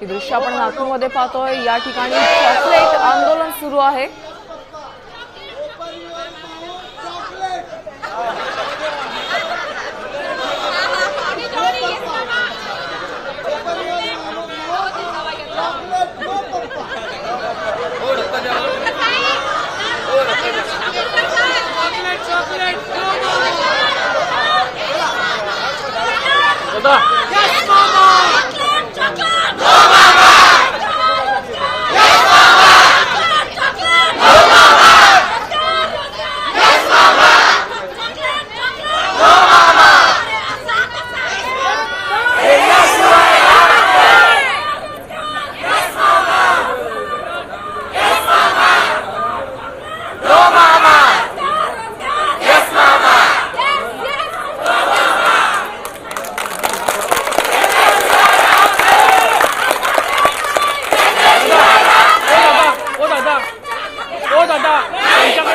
ही दृश्य आपण नागपूरमध्ये पाहतोय. या ठिकाणी चॉकलेट आंदोलन सुरू आहे. 子 coming.